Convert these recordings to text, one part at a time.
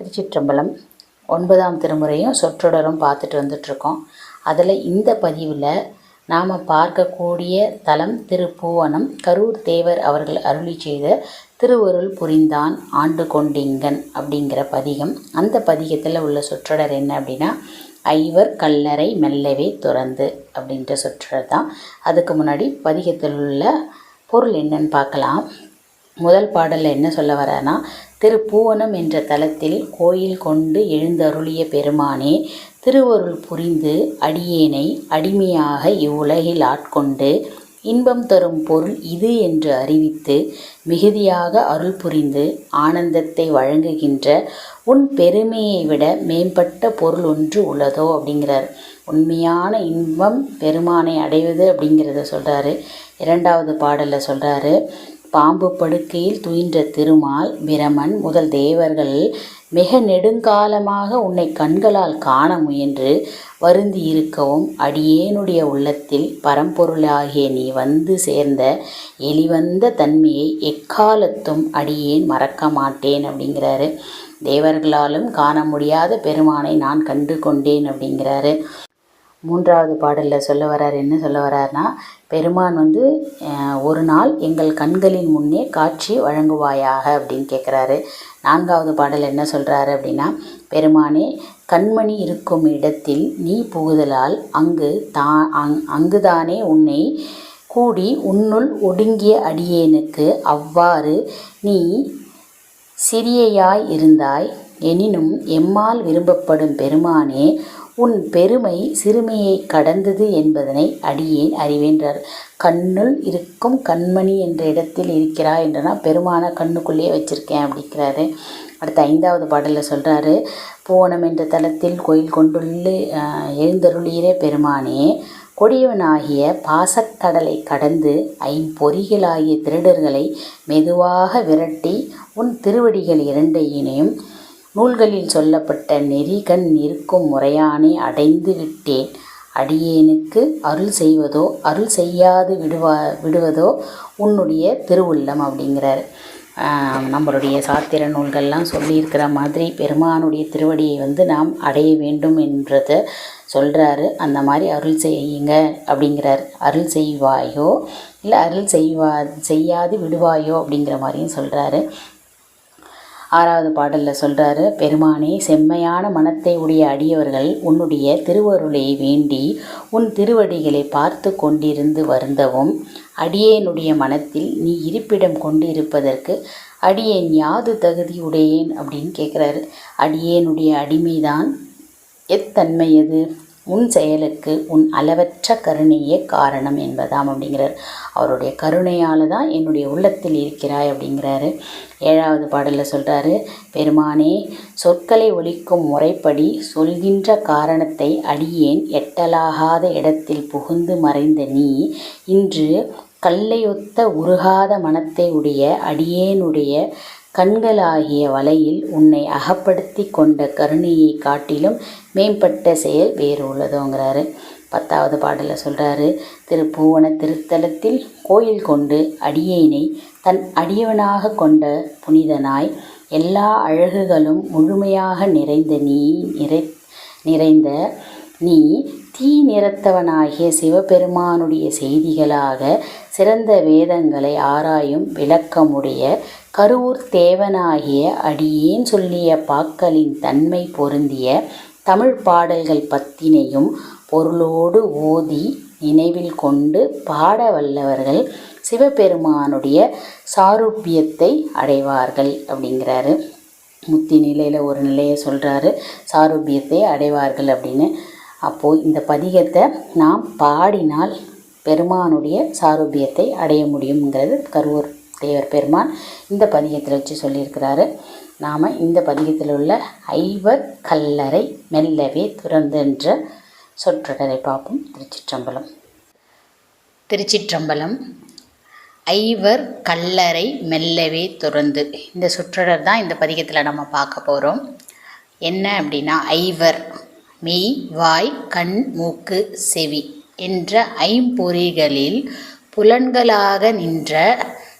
திருச்சிற்றம்பலம் ஒன்பதாம் திருமுறையும் சொற்றொடரும் பார்த்துட்டு வந்துட்ருக்கோம் அதில் இந்த பதிவில் நாம் பார்க்கக்கூடிய தலம் திருப்பூவனம் கரூர் தேவர் அவர்கள் அருளி செய்த திருவருள் புரிந்தான் ஆண்டு கொண்டிங்கன் அப்படிங்கிற பதிகம். அந்த பதிகத்தில் உள்ள சொற்றொடர் என்ன அப்படின்னா ஐவர் கல்லறை மெல்லவே துறந்து அப்படின்ற சொற்றொடர் தான். அதுக்கு முன்னாடி பதிகத்தில் உள்ள பொருள் என்னன்னு பார்க்கலாம். முதல் பாடலில் என்ன சொல்ல வரேன்னா திருப்பூவனம் என்ற தலத்தில் கோயில் கொண்டு எழுந்தருளிய பெருமானே திருவருள் புரிந்து அடியேனை அடிமையாக இவ்வுலகில் ஆட்கொண்டு இன்பம் தரும் பொருள் இது என்று அறிவித்து மிகுதியாக அருள் புரிந்து ஆனந்தத்தை வழங்குகின்ற உன் பெருமையை விட மேம்பட்ட பொருள் ஒன்று உள்ளதோ? அப்படிங்கிறார். உண்மையான இன்பம் பெருமானை அடைவது அப்படிங்கிறத சொல்கிறாரு இரண்டாவது பாடலில் சொல்கிறாரு பாம்பு படுக்கையில் துயின்ற திருமால் பிரமன் முதல் தேவர்கள் மிக நெடுங்காலமாக உன்னை கண்களால் காண முயன்று வருந்தி இருக்கவும் அடியேனுடைய உள்ளத்தில் பரம்பொருளாகிய நீ வந்து சேர்ந்த எளிவந்த தன்மையை எக்காலத்தும் அடியேன் மறக்க மாட்டேன் அப்படிங்கிறாரு. தேவர்களாலும் காண முடியாத பெருமானை நான் கண்டு கொண்டேன் அப்படிங்கிறாரு. மூன்றாவது பாடலில் சொல்ல வர்றார் என்ன சொல்ல வர்றாருனா பெருமான் வந்து ஒரு நாள் எங்கள் கண்களின் முன்னே காட்சி வழங்குவாயாக அப்படின்னு கேட்குறாரு நான்காவது பாடல் என்ன சொல்கிறாரு அப்படின்னா பெருமானே கண்மணி இருக்கும் இடத்தில் நீ புகுதலால் அங்கு தா அங் அங்குதானே உன்னை கூடி உன்னுள் ஒடுங்கிய அடியேனுக்கு அவ்வாறு நீ சிறியையாய் இருந்தாய். எனினும் எம்மால் விரும்பப்படும் பெருமானே உன் பெருமை சிறுமியை கடந்தது என்பதனை அடியேன் அறிவேன்றார். கண்ணுள் இருக்கும் கண்மணி என்ற இடத்தில் இருக்கிறாய் என்றனா. பெருமான கண்ணுக்குள்ளேயே வச்சிருக்கேன் அப்படிங்கிறாரு. அடுத்த ஐந்தாவது பாடலில் சொல்கிறாரு போனம் என்ற தலத்தில் கோயில் கொண்டுள்ள எழுந்தருளீரே பெருமானே. கொடியவனாகிய பாசக்கடலை கடந்து ஐம்பொறிகளாகிய திருடர்களை மெதுவாக விரட்டி உன் திருவடிகள் இரண்டையினையும் நூல்களில் சொல்லப்பட்ட நெறிகண் நிற்கும் முறையானே அடைந்து விட்டேன். அடியேனுக்கு அருள் செய்வதோ அருள் செய்யாது விடுவா விடுவதோ உன்னுடைய திருவுள்ளம் அப்படிங்கிறார். நம்மளுடைய சாத்திர நூல்கள்லாம் சொல்லியிருக்கிற மாதிரி பெருமானுடைய திருவடியை வந்து நாம் அடைய வேண்டும் என்றதை சொல்கிறாரு அந்த மாதிரி அருள் செய்யுங்க அப்படிங்கிறார். அருள் செய்வாயோ இல்லை அருள் செய்வா செய்யாது விடுவாயோ அப்படிங்கிற மாதிரியும் சொல்கிறாரு ஆறாவது பாடலில் சொல்கிறாரு பெருமானே செம்மையான மனத்தை உடைய அடியவர்கள் உன்னுடைய திருவருளை வேண்டி உன் திருவடிகளை பார்த்து கொண்டிருந்து வருந்தவும் அடியேனுடைய மனத்தில் நீ இருப்பிடம் கொண்டிருப்பதற்கு அடியேன் யாது தகுதியுடையேன் அப்படின்னு கேட்குறாரு அடியேனுடைய அடிமைதான். எத்தன்மையது உன் செயலுக்கு உன் அளவற்ற கருணையே காரணம் என்பதாம் அப்படிங்கிறார். அவருடைய கருணையால் தான் என்னுடைய உள்ளத்தில் இருக்கிறாய் அப்படிங்கிறாரு. ஏழாவது பாடலில் சொல்கிறாரு பெருமானே சொற்களை ஒழிக்கும் முறைப்படி சொல்கின்ற காரணத்தை அடியேன் எட்டலாகாத இடத்தில் புகுந்து மறைந்த நீ இன்று கல்லையொத்த உருகாத மனத்தை உடைய அடியேனுடைய கண்களாகிய வலையில் உன்னை அகப்படுத்தி கொண்ட கருணையை காட்டிலும் மேம்பட்ட செயல் வேறு உள்ளதோங்கிறாரு. பத்தாவது பாடலில் சொல்கிறாரு திருப்பூவன திருத்தலத்தில் கோயில் கொண்டு அடியேனை தன் அடியவனாக கொண்ட புனிதனாய் எல்லா அழகுகளும் முழுமையாக நிறைந்த நீ நிறை நிறைந்த நீ தீ நிறத்தவனாகிய சிவபெருமானுடைய செய்திகளாக சிறந்த வேதங்களை ஆராயும் விளக்கமுடைய கருவூர் தேவனாகிய அடியேன் சொல்லிய பாக்களின் தன்மை பொருந்திய தமிழ் பாடல்கள் பத்தினையும் பொருளோடு ஓதி நினைவில் கொண்டு பாட வல்லவர்கள் சிவபெருமானுடைய சாரூபியத்தை அடைவார்கள் அப்படிங்கிறாரு. முத்தி நிலையில் ஒரு நிலையை சொல்கிறாரு சாரூபியத்தை அடைவார்கள் அப்படின்னு. அப்போது இந்த பதிகத்தை நாம் பாடினால் பெருமானுடைய சாரூபியத்தை அடைய முடியுங்கிறது கருவூர் தேவர் பெருமான் இந்த பதிகத்தில் வச்சு சொல்லியிருக்கிறாரு. நாம் இந்த பதிகத்தில் உள்ள ஐவர் கல்லறை மெல்லவே துறந்தென்ற சொற்றொடரை பார்ப்போம். திருச்சிற்றம்பலம். திருச்சிற்றம்பலம். ஐவர் கல்லறை மெல்லவே துறந்து. இந்த சொற்றொடர் தான் இந்த பதிகத்தில் நம்ம பார்க்க போகிறோம் என்ன அப்படின்னா ஐவர். மெய் வாய் கண் மூக்கு செவி என்ற ஐம்பொறிகளில் புலன்களாக நின்ற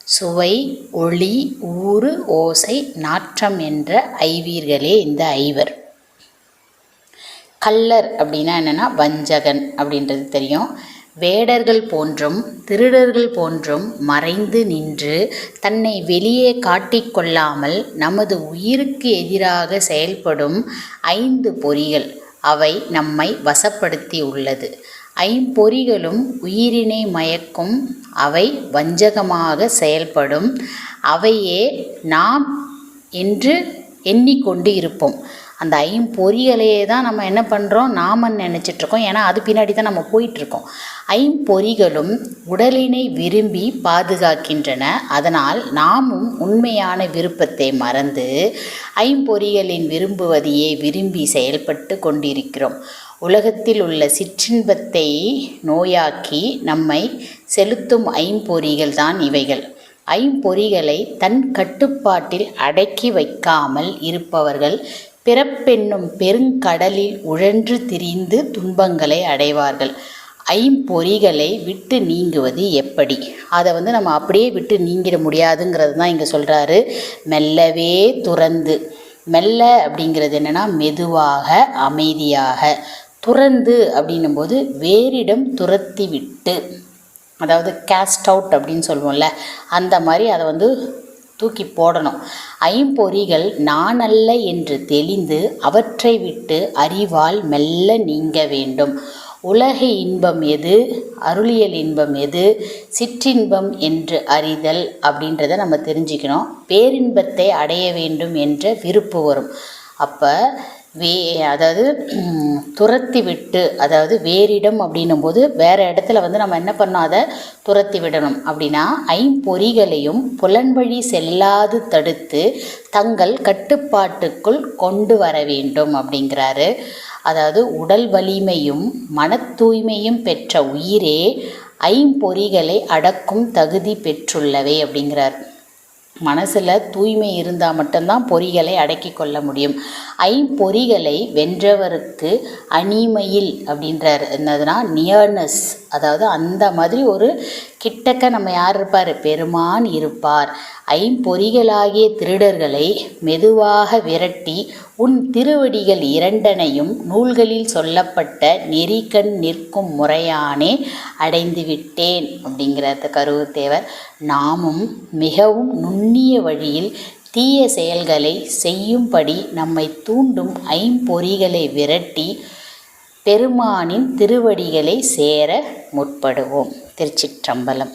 சுவை ஒளி ஊறு ஓசை நாற்றம் என்ற ஐவீர்களே இந்த ஐவர். கள்ளர் அப்படின்னா என்னென்னா வஞ்சகன் அப்படின்றது தெரியும். வேடர்கள் போன்றும் திருடர்கள் போன்றும் மறைந்து நின்று தன்னை வெளியே காட்டிக்கொள்ளாமல் நமது உயிருக்கு எதிராக செயல்படும் ஐந்து பொறிகள். அவை நம்மை வசப்படுத்தி உள்ளது ஐம்பொறிகளும் உயிரினை மயக்கும் அவை வஞ்சகமாக செயல்படும். அவையே நாம் என்று எண்ணிக்கொண்டு இருப்போம். அந்த ஐம்பொறிகளையே தான் நம்ம என்ன பண்ணுறோம் நாம நினச்சிட்ருக்கோம். ஏன்னா அது பின்னாடி தான் நம்ம போயிட்டுருக்கோம் ஐம்பொறிகளும் உடலினை விரும்பி பாதுகாக்கின்றன. அதனால் நாமும் உண்மையான விருப்பத்தை மறந்து ஐம்பொறிகளின் விரும்புவதையே விரும்பி செயல்பட்டு கொண்டிருக்கிறோம். உலகத்தில் உள்ள சிற்றின்பத்தை நோயாக்கி நம்மை செலுத்தும் ஐம்பொறிகள் தான் இவைகள். ஐம்பொறிகளை தன் கட்டுப்பாட்டில் அடக்கி வைக்காமல் இருப்பவர்கள் பிறப்பென்னும் பெருங்கடலில் உழன்று திரிந்து துன்பங்களை அடைவார்கள். ஐம்பொறிகளை விட்டு நீங்குவது எப்படி? அதை வந்து நம்ம அப்படியே விட்டு நீங்கிட முடியாதுங்கிறது தான் இங்கே சொல்கிறாரு மெல்லவே துறந்து. மெல்ல அப்படிங்கிறது என்னென்னா மெதுவாக அமைதியாக. துறந்து அப்படின்னும்போது வேறிடம் துரத்தி விட்டு அதாவது கேஸ்ட் அவுட் அப்படின்னு சொல்லுவோம்ல அந்த மாதிரி அதை வந்து தூக்கி போடணும். ஐம்பொறிகள் நானல்ல என்று தெளிந்து அவற்றை விட்டு அறிவால் மெல்ல நீங்க வேண்டும். உலக இன்பம் எது? அருளியல் இன்பம் எது? சிற்றின்பம் என்று அறிதல் அப்படின்றத நம்ம தெரிஞ்சுக்கணும். பேரின்பத்தை அடைய வேண்டும் என்ற விருப்பு வரும். அப்போ வே அதாவது துரத்தி விட்டு அதாவது வேறிடம் அப்படின்னும் போது வேறு இடத்துல வந்து நம்ம என்ன பண்ணோம் அதை துரத்தி விடணும் அப்படின்னா ஐம்பொறிகளையும் புலன்வழி செல்லாது தடுத்து தங்கள் கட்டுப்பாட்டுக்குள் கொண்டு வர வேண்டும் அப்படிங்கிறாரு. அதாவது உடல் வலிமையும் மன தூய்மையும் பெற்ற உயிரே ஐம்பொறிகளை அடக்கும் தகுதி பெற்றுள்ளவை அப்படிங்கிறார். மனசில் தூய்மை இருந்தால் மட்டும்தான் பொறிகளை அடக்கி கொள்ள முடியும். ஐம்பொறிகளை வென்றவருக்கு அனிமையில் அப்படின்றார். என்னதுன்னா நியர்னஸ் அதாவது அந்த மாதிரி ஒரு கிட்டக்க நம்ம யார் இருப்பார்? பெருமான் இருப்பார். ஐம்பொறிகளாகிய திருடர்களை மெதுவாக விரட்டி உன் திருவடிகள் இரண்டனையும் நூல்களில் சொல்லப்பட்ட நெறிக்கண் நிற்கும் முறையானே அடைந்து விட்டேன் கருவுத்தேவர். நாமும் மிகவும் நுண்ணிய வழியில் தீய செயல்களை செய்யும்படி நம்மை தூண்டும் ஐம்பொறிகளை விரட்டி பெருமானின் திருவடிகளை சேர முற்படுவோம். திருச்சிற்றம்பலம்.